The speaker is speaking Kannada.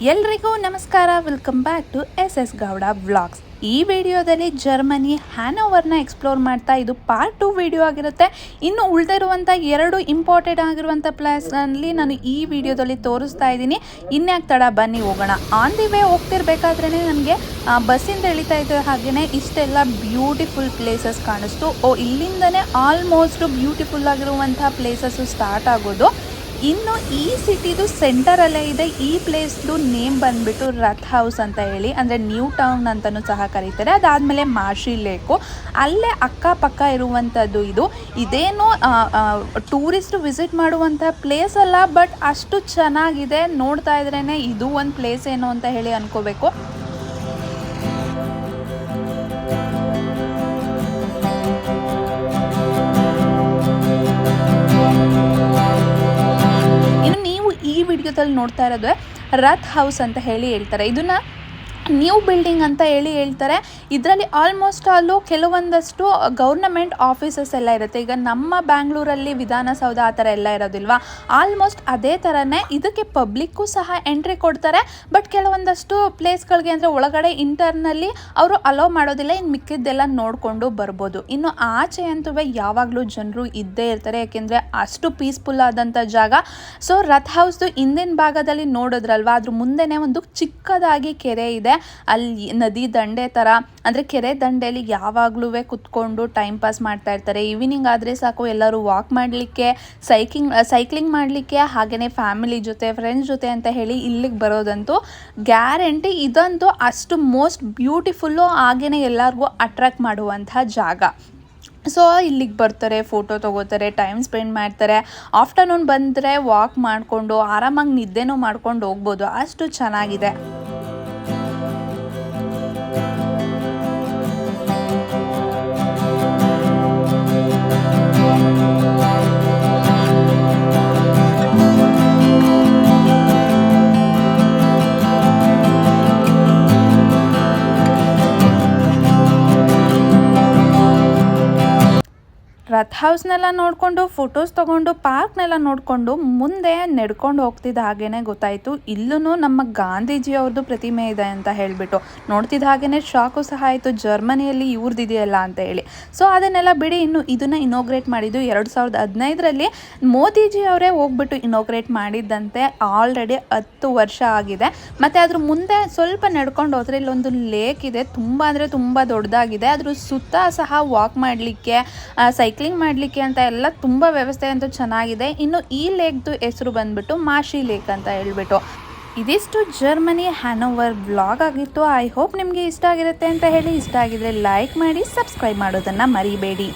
ಎಲ್ರಿಗೂ ನಮಸ್ಕಾರ. Welcome back to S S Gowda vlogs ಈ ವಿಡಿಯೋದಲ್ಲಿ ಜರ್ಮನಿ ಹ್ಯಾನೋವರ್ನ ಎಕ್ಸ್ಪ್ಲೋರ್ ಮಾಡ್ತಾ ಇದು ಪಾರ್ಟ್ ಟು ವಿಡಿಯೋ ಆಗಿರುತ್ತೆ. ಇನ್ನು ಉಳಿದಿರುವಂಥ ಎರಡು ಇಂಪಾರ್ಟೆಂಟ್ ಆಗಿರುವಂಥ ಪ್ಲೇಸ್ನಲ್ಲಿ ನಾನು ಈ ವಿಡಿಯೋದಲ್ಲಿ ತೋರಿಸ್ತಾ ಇದ್ದೀನಿ. ಇನ್ಯಾಕೆ ತಡ ಬನ್ನಿ ಹೋಗೋಣ. ಆನ್ ದಿ ವೇ ಹೋಗ್ತಿರ್ಬೇಕಾದ್ರೆ ನನಗೆ ಬಸ್ಸಿಂದ ಇಳಿತಾ ಇದ್ದ ಹಾಗೆಯೇ ಇಷ್ಟೆಲ್ಲ ಬ್ಯೂಟಿಫುಲ್ ಪ್ಲೇಸಸ್ ಕಾಣಿಸ್ತು. ಓ, ಇಲ್ಲಿಂದನೇ ಆಲ್ಮೋಸ್ಟ್ ಬ್ಯೂಟಿಫುಲ್ ಆಗಿರುವಂಥ ಪ್ಲೇಸಸ್ಸು ಸ್ಟಾರ್ಟ್ ಆಗೋದು. ಇನ್ನು ಈ ಸಿಟಿದು ಸೆಂಟರಲ್ಲೇ ಇದೆ. ಈ ಪ್ಲೇಸ್ದು ನೇಮ್ ಬಂದ್ಬಿಟ್ಟು ರಥ್ ಹೌಸ್ ಅಂತ ಹೇಳಿ, ಅಂದರೆ ನ್ಯೂ ಟೌನ್ ಅಂತಲೂ ಸಹ ಕರೀತಾರೆ. ಅದಾದಮೇಲೆ ಮಾರ್ಷಿ ಲೇಕು ಅಲ್ಲೇ ಅಕ್ಕಪಕ್ಕ ಇರುವಂಥದ್ದು ಇದು. ಇದೇನು ಟೂರಿಸ್ಟ್ ವಿಸಿಟ್ ಮಾಡುವಂಥ ಪ್ಲೇಸ್ ಅಲ್ಲ ಬಟ್ ಅಷ್ಟು ಚೆನ್ನಾಗಿದೆ. ನೋಡ್ತಾ ಇದ್ರೇ ಇದು ಒಂದು ಪ್ಲೇಸ್ ಏನು ಅಂತ ಹೇಳಿ ಅನ್ಕೋಬೇಕು. ವಿಡಿಯೋದಲ್ಲಿ ನೋಡ್ತಾ ಇರೋದು ರಥ್ ಹೌಸ್ ಅಂತ ಹೇಳಿ ಹೇಳ್ತಾರೆ. ಇದನ್ನ ನ್ಯೂ ಬಿಲ್ಡಿಂಗ್ ಅಂತ ಹೇಳಿ ಹೇಳ್ತಾರೆ. ಇದರಲ್ಲಿ ಆಲ್ಮೋಸ್ಟ್ ಆಲು ಕೆಲವೊಂದಷ್ಟು ಗೌರ್ನಮೆಂಟ್ ಆಫೀಸಸ್ ಎಲ್ಲ ಇರುತ್ತೆ. ಈಗ ನಮ್ಮ ಬ್ಯಾಂಗ್ಳೂರಲ್ಲಿ ವಿಧಾನಸೌಧ ಆ ಥರ ಎಲ್ಲ ಇರೋದಿಲ್ವಾ? ಆಲ್ಮೋಸ್ಟ್ ಅದೇ ಥರನೇ ಇದಕ್ಕೆ ಪಬ್ಲಿಕ್ಕು ಸಹ ಎಂಟ್ರಿ ಕೊಡ್ತಾರೆ. ಬಟ್ ಕೆಲವೊಂದಷ್ಟು ಪ್ಲೇಸ್ಗಳಿಗೆ ಅಂದರೆ ಒಳಗಡೆ ಇಂಟರ್ನಲ್ಲಿ ಅವರು ಅಲೋ ಮಾಡೋದಿಲ್ಲ. ಇನ್ನು ಮಿಕ್ಕಿದ್ದೆಲ್ಲ ನೋಡಿಕೊಂಡು ಬರ್ಬೋದು. ಇನ್ನು ಆಚೆ ಅಂತೂ ಯಾವಾಗಲೂ ಜನರು ಇದ್ದೇ ಇರ್ತಾರೆ. ಯಾಕೆಂದರೆ ಅಷ್ಟು ಪೀಸ್ಫುಲ್ ಆದಂಥ ಜಾಗ. ಸೊ ರಥ್ ಹೌಸ್ದು ಹಿಂದಿನ ಭಾಗದಲ್ಲಿ ನೋಡೋದ್ರಲ್ವ? ಅದ್ರ ಮುಂದೆನೇ ಒಂದು ಚಿಕ್ಕದಾಗಿ ಕೆರೆ ಇದೆ. ಅಲ್ಲಿ ನದಿ ದಂಡೆ ಥರ ಅಂದರೆ ಕೆರೆ ದಂಡೆಯಲ್ಲಿ ಯಾವಾಗಲೂ ಕುತ್ಕೊಂಡು ಟೈಮ್ ಪಾಸ್ ಮಾಡ್ತಾ ಇರ್ತಾರೆ. ಈವ್ನಿಂಗ್ ಆದರೆ ಸಾಕು, ಎಲ್ಲರೂ ವಾಕ್ ಮಾಡಲಿಕ್ಕೆ ಸೈಕ್ಲಿಂಗ್ ಸೈಕ್ಲಿಂಗ್ ಮಾಡಲಿಕ್ಕೆ ಹಾಗೆಯೇ ಫ್ಯಾಮಿಲಿ ಜೊತೆ ಫ್ರೆಂಡ್ಸ್ ಜೊತೆ ಅಂತ ಹೇಳಿ ಇಲ್ಲಿಗೆ ಬರೋದಂತೂ ಗ್ಯಾರಂಟಿ ಇದಂತೂ ಅಷ್ಟು ಮೋಸ್ಟ್ ಬ್ಯೂಟಿಫುಲ್ಲು ಹಾಗೆಯೇ ಎಲ್ಲರಿಗೂ ಅಟ್ರಾಕ್ಟ್ ಮಾಡುವಂಥ ಜಾಗ. ಸೊ ಇಲ್ಲಿಗೆ ಬರ್ತಾರೆ ಫೋಟೋ ತೊಗೋತಾರೆ ಟೈಮ್ ಸ್ಪೆಂಡ್ ಮಾಡ್ತಾರೆ. ಆಫ್ಟರ್ನೂನ್ ಬಂದರೆ ವಾಕ್ ಮಾಡಿಕೊಂಡು, ಆರಾಮಾಗಿ ನಿದ್ದೆನೂ ಮಾಡ್ಕೊಂಡು ಹೋಗ್ಬೋದು. ಅಷ್ಟು ಚೆನ್ನಾಗಿದೆ. ರಥ್ ಹೌಸ್ನೆಲ್ಲ ನೋಡಿಕೊಂಡು ಫೋಟೋಸ್ ತೊಗೊಂಡು ಪಾರ್ಕ್ನೆಲ್ಲ ನೋಡಿಕೊಂಡು ಮುಂದೆ ನಡ್ಕೊಂಡು ಹೋಗ್ತಿದ್ದ ಹಾಗೇನೆ ಗೊತ್ತಾಯಿತು. ಇಲ್ಲೂ ನಮ್ಮ ಗಾಂಧೀಜಿಯವ್ರದ್ದು ಪ್ರತಿಮೆ ಇದೆ ಅಂತ ಹೇಳಿಬಿಟ್ಟು. ನೋಡ್ತಿದ್ದ ಹಾಗೇನೆ ಶಾಕು ಸಹ ಆಯಿತು. ಜರ್ಮನಿಯಲ್ಲಿ ಇವ್ರದ್ದಿದೆಯಲ್ಲ ಅಂತ ಹೇಳಿ. ಸೊ ಅದನ್ನೆಲ್ಲ ಬಿಡಿ. ಇನ್ನು ಇದನ್ನು ಇನೋಗ್ರೇಟ್ ಮಾಡಿದ್ದು ಎರಡು ಸಾವಿರದ ಹದಿನೈದರಲ್ಲಿ ಮೋದಿಜಿ ಅವರೇ ಹೋಗ್ಬಿಟ್ಟು ಇನೋಗ್ರೇಟ್ ಮಾಡಿದ್ದಂತೆ ಆಲ್ರೆಡಿ ಹತ್ತು ವರ್ಷ ಆಗಿದೆ. ಮತ್ತು ಅದ್ರ ಮುಂದೆ ಸ್ವಲ್ಪ ನಡ್ಕೊಂಡು ಹೋದ್ರೆ ಇಲ್ಲೊಂದು ಲೇಕ್ ಇದೆ. ತುಂಬ ಅಂದರೆ ತುಂಬ ದೊಡ್ಡದಾಗಿದೆ. ಅದ್ರ ಸುತ್ತ ಸಹ ವಾಕ್ ಮಾಡಲಿಕ್ಕೆ ಸೈಕ್ಲಿಂಗ್ ಮಾಡಲಿಕ್ಕೆ ಅಂತ ಎಲ್ಲ ತುಂಬ ವ್ಯವಸ್ಥೆ ಅಂತೂ ಚೆನ್ನಾಗಿದೆ. ಇನ್ನು ಈ ಲೇಕ್ದು ಹೆಸರು ಬಂದ್ಬಿಟ್ಟು ಮಾಶಿ ಲೇಕ್ ಅಂತ ಹೇಳ್ಬಿಟ್ಟು. ಇದಿಷ್ಟು ಜರ್ಮನಿ ಹ್ಯಾನೋವರ್ ಬ್ಲಾಗ್ ಆಗಿತ್ತು. ಐ ಹೋಪ್ ನಿಮಗೆ ಇಷ್ಟ ಆಗಿರುತ್ತೆ ಅಂತ ಹೇಳಿ. ಇಷ್ಟ ಆಗಿದ್ರೆ ಲೈಕ್ ಮಾಡಿ, ಸಬ್ಸ್ಕ್ರೈಬ್ ಮಾಡೋದನ್ನು ಮರಿಬೇಡಿ.